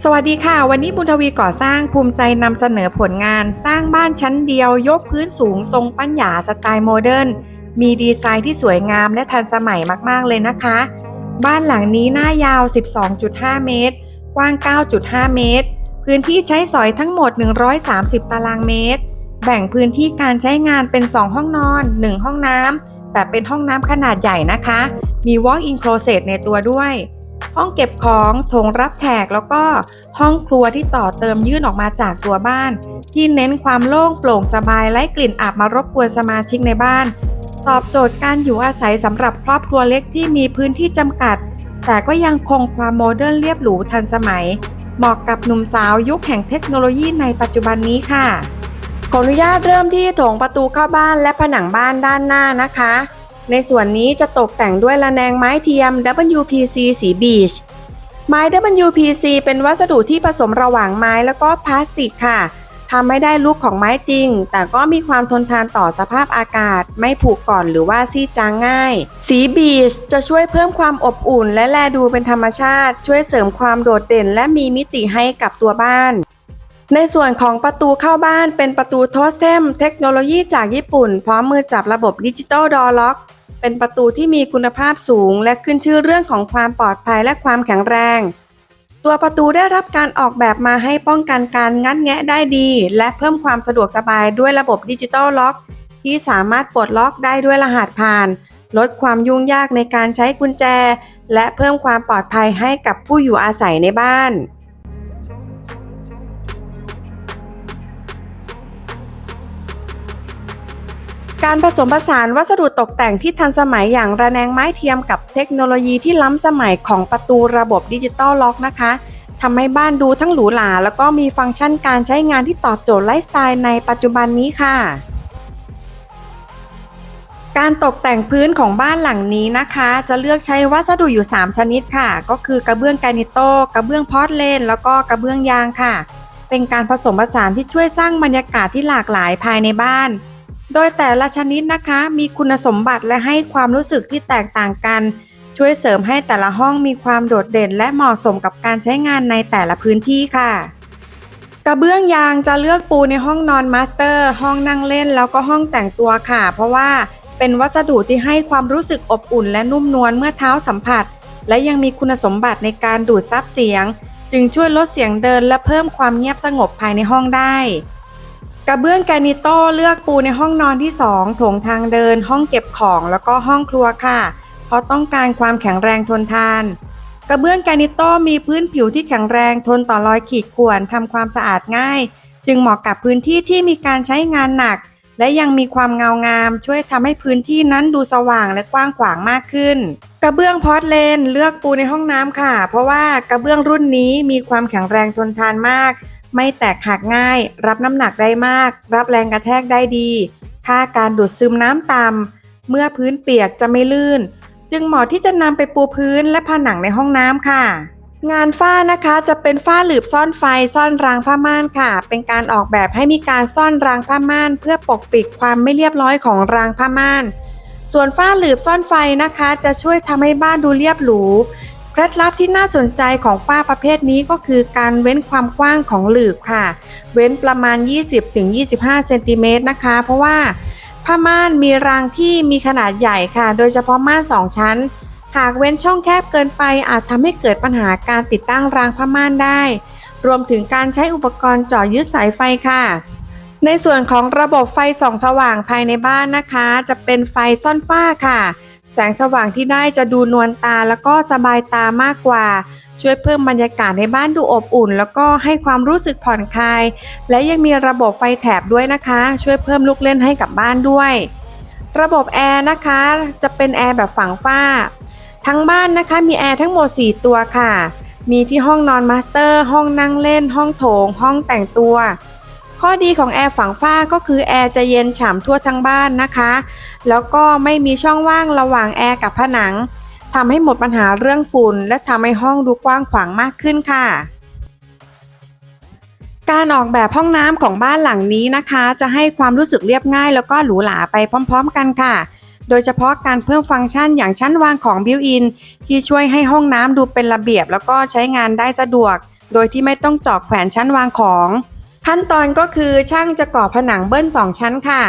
สวัสดีค่ะ วันนี้บุญทวีก่อสร้างภูมิใจนำเสนอผลงาน สร้างบ้านชั้นเดียว ยกพื้นสูงทรงปัญญาสไตล์โมเดิร์นมีดีไซน์ที่สวยงามและทันสมัยมากๆเลยนะคะ บ้านหลังนี้หน้ายาว 12.5 เมตร กว้าง 9.5 เมตร พื้นที่ใช้สอยทั้งหมด 130 ตารางเมตร แบ่งพื้นที่การใช้งานเป็น 2 ห้องนอน 1 ห้องน้ำแต่เป็นห้องน้ำขนาดใหญ่นะคะ มี walk-in closet ในตัวด้วย ห้องเก็บของโถงรับแขกแล้วก็ห้องครัวที่ต่อเติมยื่นออกมาจากตัวบ้าน ที่เน้นความโล่งโปร่งสบายไร้กลิ่นอับมารบกวนสมาชิกในบ้าน ตอบโจทย์การอยู่อาศัยสำหรับครอบครัวเล็กที่มีพื้นที่จำกัด แต่ก็ยังคงความโมเดิร์นเรียบหรูทันสมัย เหมาะกับหนุ่มสาวยุคแห่งเทคโนโลยีในปัจจุบันนี้ค่ะขออนุญาตเริ่มที่โถงประตูเข้าบ้านและผนังบ้านด้านหน้านะคะ ในส่วนนี้จะตกแต่งด้วยระแนงไม้เทียม WPC สีบีช ไม้ WPC เป็นวัสดุที่ผสมระหว่างไม้แล้วก็พลาสติกค่ะทำไม่ได้ลุกของไม้จริง แต่ก็มีความทนทานต่อสภาพอากาศ ไม่ผุก่อนหรือว่าซีจางง่าย สีบีชจะช่วยเพิ่มความอบอุ่น และแลดูเป็นธรรมชาติ ช่วยเสริมความโดดเด่น และมีมิติให้กับตัวบ้าน ในส่วนของประตูเข้าบ้านเป็นประตูโทสเทมเทคโนโลยีจากญี่ปุ่น พร้อมมือจับระบบดิจิตอลดอล็อก เป็นประตูที่มีคุณภาพสูง และขึ้นชื่อเรื่องของความปลอดภัยและความแข็งแรง ตัวประตูได้รับการออกแบบมาให้ป้องกันการงัดแงะได้ดี และเพิ่มความสะดวกสบายด้วยระบบดิจิตอลล็อก ที่สามารถปลดล็อกได้ด้วยรหัสผ่าน ลดความยุ่งยากในการใช้กุญแจ และเพิ่มความปลอดภัยให้กับผู้อยู่อาศัยในบ้าน การผสมผสานวัสดุตกแต่งที่ทันสมัยอย่างระแนงไม้เทียมกับเทคโนโลยีที่ล้ำสมัยของประตูระบบดิจิตอลล็อกนะคะทำให้บ้านดูทั้งหรูหราแล้วก็มีฟังก์ชันการใช้งานที่ตอบโจทย์ไลฟ์สไตล์ในปัจจุบันนี้ค่ะ การตกแต่งพื้นของบ้านหลังนี้นะคะ จะเลือกใช้วัสดุอยู่ 3 ชนิดค่ะ ก็คือกระเบื้องแกนิโตกระเบื้องพอร์ตเลนแล้วก็กระเบื้องยางค่ะ เป็นการผสมผสานที่ช่วยสร้างบรรยากาศที่หลากหลายภายในบ้าน โดยแต่ละชนิดนะคะ มีคุณสมบัติและให้ความรู้สึกที่แตกต่างกัน ช่วยเสริมให้แต่ละห้องมีความโดดเด่น และเหมาะสมกับการใช้งานในแต่ละพื้นที่ค่ะ กระเบื้องยางจะเลือกปูในห้องนอนมาสเตอร์ ห้องนั่งเล่นแล้วก็ห้องแต่งตัวค่ะ เพราะว่าเป็นวัสดุที่ให้ความรู้สึกอบอุ่น และนุ่มนวลเมื่อเท้าสัมผัส และยังมีคุณสมบัติในการดูดซับเสียง จึงช่วยลดเสียงเดินและเพิ่มความเงียบสงบภายในห้องได้ กระเบื้องแกรนิโต้เลือกปูในห้องนอนที่ 2 โถงทางเดิน ห้องเก็บของแล้วก็ห้องครัวค่ะ เพราะต้องการความแข็งแรงทนทาน กระเบื้องแกรนิโต้มีพื้นผิวที่แข็งแรงทนต่อรอยขีดข่วนทำความสะอาดง่าย จึงเหมาะกับพื้นที่ที่มีการใช้งานหนัก และยังมีความเงางาม ช่วยทำให้พื้นที่นั้นดูสว่างและกว้างขวางมากขึ้น กระเบื้องพอร์ตเลนเลือกปูในห้องน้ำค่ะ เพราะว่ากระเบื้องรุ่นนี้มีความแข็งแรงทนทานมาก ไม่แตกหักง่าย รับน้ำหนักได้มาก รับแรงกระแทกได้ดี ค่าการดูดซึมน้ำต่ำเมื่อพื้นเปียกจะไม่ลื่น จึงเหมาะที่จะนำไปปูพื้นและผนังในห้องน้ำค่ะ งานฝ้านะคะจะเป็นฝ้าหลืบซ่อนไฟซ่อนรางผ้าม่านค่ะ เป็นการออกแบบให้มีการซ่อนรางผ้าม่าน เพื่อปกปิดความไม่เรียบร้อยของรางผ้าม่าน ส่วนฝ้าหลืบซ่อนไฟนะคะ จะช่วยทำให้บ้านดูเรียบหรู เคล็ดลับที่น่าสนใจของฝ้าประเภทนี้ก็คือการเว้นความกว้างของหลืบค่ะ เว้นประมาณ 20-25 เซนติเมตรนะคะ เพราะว่าผ้าม่านมีรางที่มีขนาดใหญ่ค่ะ โดยเฉพาะม่าน 2 ชั้น หากเว้นช่องแคบเกินไปอาจทำให้เกิดปัญหาการติดตั้งรางผ้าม่านได้ รวมถึงการใช้อุปกรณ์จาะยึดสายไฟค่ะ ในส่วนของระบบไฟส่องสว่างภายในบ้านนะคะ จะเป็นไฟซ่อนฝ้าค่ะ แสงสว่างที่ได้จะดูนวลตาแล้วก็สบายตามากกว่า ช่วยเพิ่มบรรยากาศในบ้านดูอบอุ่น แล้วก็ให้ความรู้สึกผ่อนคลาย และยังมีระบบไฟแถบด้วยนะคะ ช่วยเพิ่มลูกเล่นให้กับบ้านด้วย ระบบแอร์นะคะจะเป็นแอร์แบบฝังฝ้า ทั้งบ้านนะคะมีแอร์ทั้งหมด 4 ตัวค่ะ มีที่ห้องนอนมาสเตอร์ ห้องนั่งเล่น ห้องโถง ห้องแต่งตัวข้อดีของแอร์ฝังฝ้าก็คือแอร์จะเย็นฉ่ำทั่วทั้งบ้านนะคะ แล้วก็ไม่มีช่องว่างระหว่างแอร์กับผนังทำให้หมดปัญหาเรื่องฝุ่น และทำให้ห้องดูกว้างขวางมากขึ้นค่ะ การออกแบบห้องน้ำของบ้านหลังนี้นะคะ จะให้ความรู้สึกเรียบง่าย แล้วก็หรูหราไปพร้อม ๆ กันค่ะ โดยเฉพาะการเพิ่มฟังก์ชันอย่างชั้นวางของบิวอินที่ช่วยให้ห้องน้ำดูเป็นระเบียบ แล้วก็ใช้งานได้สะดวก โดยที่ไม่ต้องเจาะแขวนชั้นวางของ ขั้นตอนก็คือช่างจะก่อผนังเบิ้ล2ชั้นค่ะ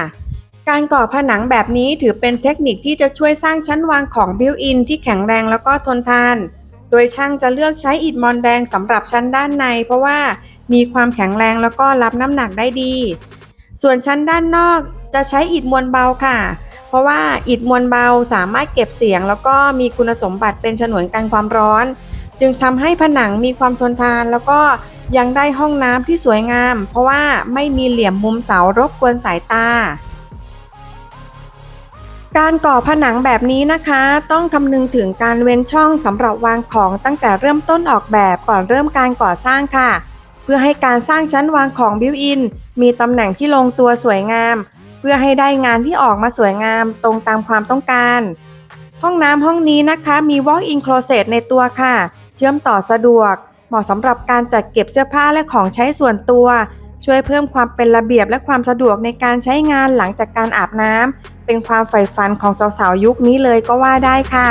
การก่อผนังแบบนี้ถือเป็นเทคนิคที่จะช่วยสร้างชั้นวางของบิวอินที่แข็งแรงแล้วก็ทนทาน โดยช่างจะเลือกใช้อิฐมอนแดงสำหรับชั้นด้านใน เพราะว่ามีความแข็งแรงแล้วก็รับน้ำหนักได้ดี ส่วนชั้นด้านนอกจะใช้อิฐมวลเบาค่ะ เพราะว่าอิฐมวลเบาสามารถเก็บเสียง แล้วก็มีคุณสมบัติเป็นฉนวนกันความร้อน จึงทำให้ผนังมีความทนทานแล้วก็ยังได้ห้องน้ำที่สวยงาม เพราะว่าไม่มีเหลี่ยมมุมเสารบกวนสายตา การก่อผนังแบบนี้นะคะ ต้องคำนึงถึงการเว้นช่องสำหรับวางของตั้งแต่เริ่มต้นออกแบบก่อนเริ่มการก่อสร้างค่ะ เพื่อให้การสร้างชั้นวางของบิวอิน มีตำแหน่งที่ลงตัวสวยงาม เพื่อให้ได้งานที่ออกมาสวยงามตรงตามความต้องการ ห้องน้ำห้องนี้นะคะมี walk-in closet ในตัวค่ะ เชื่อมต่อสะดวก เหมาะสำหรับการจัดเก็บเสื้อผ้าและของใช้ส่วนตัว ช่วยเพิ่มความเป็นระเบียบและความสะดวกในการใช้งานหลังจากการอาบน้ำ เป็นความใฝ่ฝันของสาวๆยุคนี้เลยก็ว่าได้ค่ะ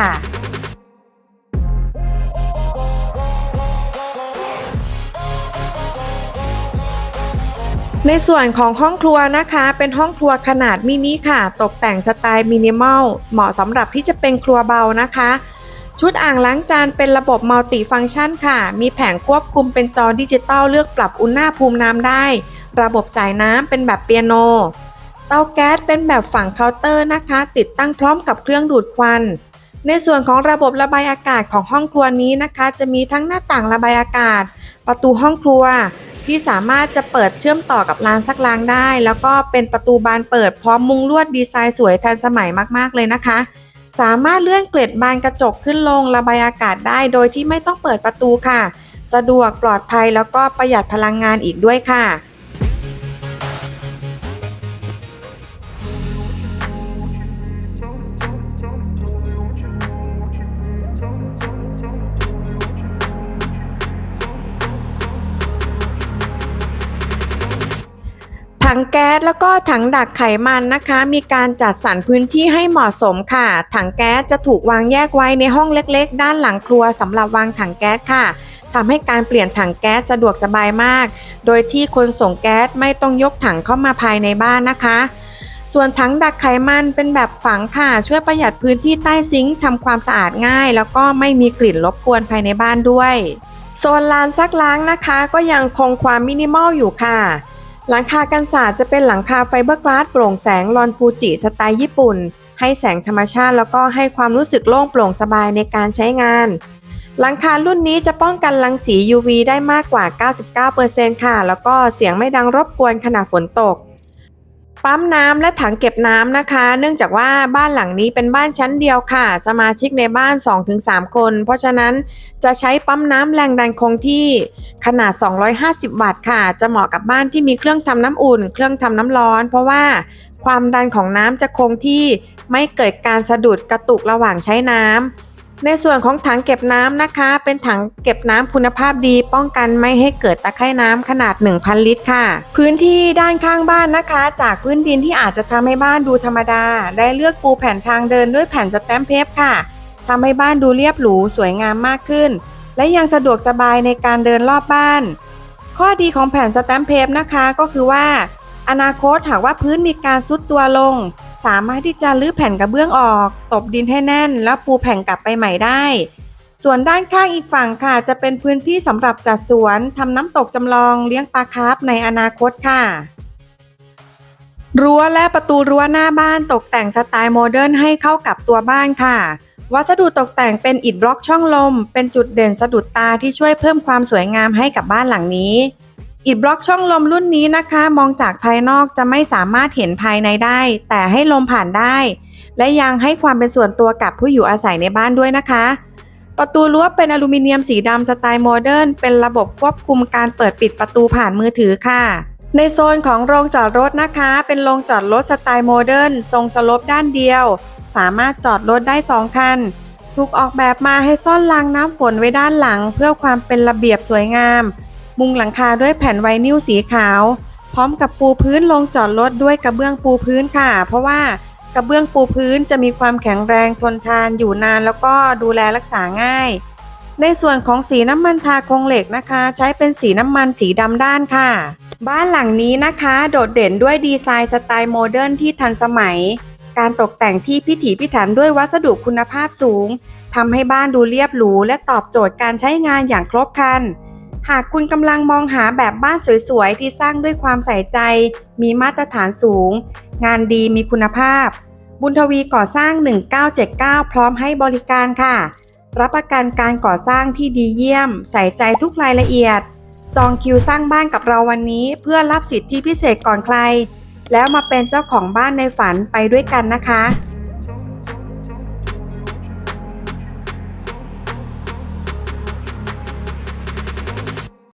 ในส่วนของห้องครัวนะคะ เป็นห้องครัวขนาดมินิค่ะ ตกแต่งสไตล์มินิมอลเหมาะสำหรับที่จะเป็นครัวเบานะคะ ชุดอ่างล้างจานเป็นระบบมัลติฟังก์ชันค่ะ มีแผงควบคุมเป็นจอดิจิตอลเลือกปรับอุณหภูมิน้ำได้ ระบบจ่ายน้ำเป็นแบบเปียโน เตาแก๊สเป็นแบบฝั่งเคาน์เตอร์นะคะ ติดตั้งพร้อมกับเครื่องดูดควัน ในส่วนของระบบระบายอากาศของห้องครัวนี้นะคะ จะมีทั้งหน้าต่างระบายอากาศ ประตูห้องครัว ที่สามารถจะเปิดเชื่อมต่อกับลานซักล้างได้ แล้วก็เป็นประตูบานเปิดพร้อมมุงลวดดีไซน์สวยทันสมัยมากๆเลยนะคะ สามารถเลื่อนเกล็ดบานกระจกขึ้นลงระบายอากาศได้ โดยที่ไม่ต้องเปิดประตูค่ะ สะดวกปลอดภัยแล้วก็ประหยัดพลังงานอีกด้วยค่ะ แก๊สแล้วก็ถังดักไขมันนะคะ มีการจัดสรรพื้นที่ให้เหมาะสมค่ะ ถังแก๊สจะถูกวางแยกไว้ในห้องเล็กๆ ด้านหลังครัวสำหรับวางถังแก๊สค่ะทำให้การเปลี่ยนถังแก๊สสะดวกสบายมาก โดยที่คนส่งแก๊สไม่ต้องยกถังเข้ามาภายในบ้านนะคะ ส่วนถังดักไขมันเป็นแบบฝังค่ะ ช่วยประหยัดพื้นที่ใต้ซิงค์ทำความสะอาดง่าย แล้วก็ไม่มีกลิ่นรบกวนภายในบ้านด้วย โซนลานซักล้างนะคะ ก็ยังคงความมินิมอลอยู่ค่ะ หลังคากันศาสตร์จะเป็นหลังคาไฟเบอร์กลาสโปร่งแสงลอนฟูจิสไตล์ญี่ปุ่น ให้แสงธรรมชาติแล้วก็ให้ความรู้สึกโล่งโปร่งสบายในการใช้งาน หลังคารุ่นนี้จะป้องกันรังสี UV ได้มากกว่า 99%ค่ะ แล้วก็เสียงไม่ดังรบกวนขณะฝนตก ปั๊มน้ำและถังเก็บน้ำนะคะ เนื่องจากว่าบ้านหลังนี้เป็นบ้านชั้นเดียวค่ะ สมาชิกในบ้าน 2-3 คน เพราะฉะนั้นจะใช้ปั๊มน้ำแรงดันคงที่ขนาด 250 วัตต์ค่ะ จะเหมาะกับบ้านที่มีเครื่องทำน้ำอุ่น เครื่องทำน้ำร้อน เพราะว่าความดันของน้ำจะคงที่ไม่เกิดการสะดุดกระตุกระหว่างใช้น้ำ ในส่วนของถังเก็บน้ำนะคะ เป็นถังเก็บน้ำคุณภาพดี ป้องกันไม่ให้เกิดตะไคร่น้ำขนาด 1,000 ลิตรค่ะ พื้นที่ด้านข้างบ้านนะคะ จากพื้นดินที่อาจจะทำให้บ้านดูธรรมดา ได้เลือกปูแผ่นทางเดินด้วยแผ่นสแตมป์เพปค่ะทำให้บ้านดูเรียบหรูสวยงามมากขึ้น และยังสะดวกสบายในการเดินรอบบ้าน ข้อดีของแผ่นสแตมป์เพปนะคะก็คือว่า อนาคตหากว่าพื้นมีการซุดตัวลง สามารถที่จะลื้อแผ่นกระเบื้องออก ตบดินให้แน่น แล้วปูแผ่นกลับไปใหม่ได้ ส่วนด้านข้างอีกฝั่งค่ะ จะเป็นพื้นที่สำหรับจัดสวนทำน้ำตกจำลองเลี้ยงปลาคาร์ฟในอนาคตค่ะรั้วและประตูรั้วหน้าบ้านตกแต่งสไตล์โมเดิร์นให้เข้ากับตัวบ้านค่ะ วัสดุตกแต่งเป็นอิฐบล็อกช่องลม เป็นจุดเด่นสะดุดตาที่ช่วยเพิ่มความสวยงามให้กับบ้านหลังนี้ อิฐบล็อกช่องลมรุ่นนี้นะคะ มองจากภายนอกจะไม่สามารถเห็นภายในได้ แต่ให้ลมผ่านได้ และยังให้ความเป็นส่วนตัวกับผู้อยู่อาศัยในบ้านด้วยนะคะ ประตูรั้วเป็นอลูมิเนียมสีดำสไตล์โมเดิร์นเป็นระบบควบคุมการเปิดปิดประตูผ่านมือถือค่ะ ในโซนของโรงจอดรถนะคะ เป็นโรงจอดรถสไตล์โมเดิร์นทรงสลบด้านเดียว สามารถจอดรถได้ 2 คันถูกออกแบบมาให้ซ่อนรางน้ำฝนไว้ด้านหลัง เพื่อความเป็นระเบียบสวยงาม มุงหลังคาด้วยแผ่นไวนิลสีขาว พร้อมกับปูพื้นลงจอดรถด้วยกระเบื้องปูพื้นค่ะ เพราะว่ากระเบื้องปูพื้นจะมีความแข็งแรงทนทานอยู่นานแล้วก็ดูแลรักษาง่าย ในส่วนของสีน้ำมันทาโครงเหล็กนะคะ ใช้เป็นสีน้ำมันสีดำด้านค่ะ บ้านหลังนี้นะคะ โดดเด่นด้วยดีไซน์สไตล์โมเดิร์นที่ทันสมัย การตกแต่งที่พิถีพิถันด้วยวัสดุคุณภาพสูงทำให้บ้านดูเรียบหรูและตอบโจทย์การใช้งานอย่างครบครัน หากคุณกำลังมองหาแบบบ้านสวยๆ ที่สร้างด้วยความใส่ใจ มีมาตรฐานสูง งานดีมีคุณภาพ บุญทวีก่อสร้าง 1979 พร้อมให้บริการค่ะ รับประกันการก่อสร้างที่ดีเยี่ยม ใส่ใจทุกรายละเอียด จองคิวสร้างบ้านกับเราวันนี้ เพื่อรับสิทธิพิเศษก่อนใคร แล้วมาเป็นเจ้าของบ้านในฝันไปด้วยกันนะคะ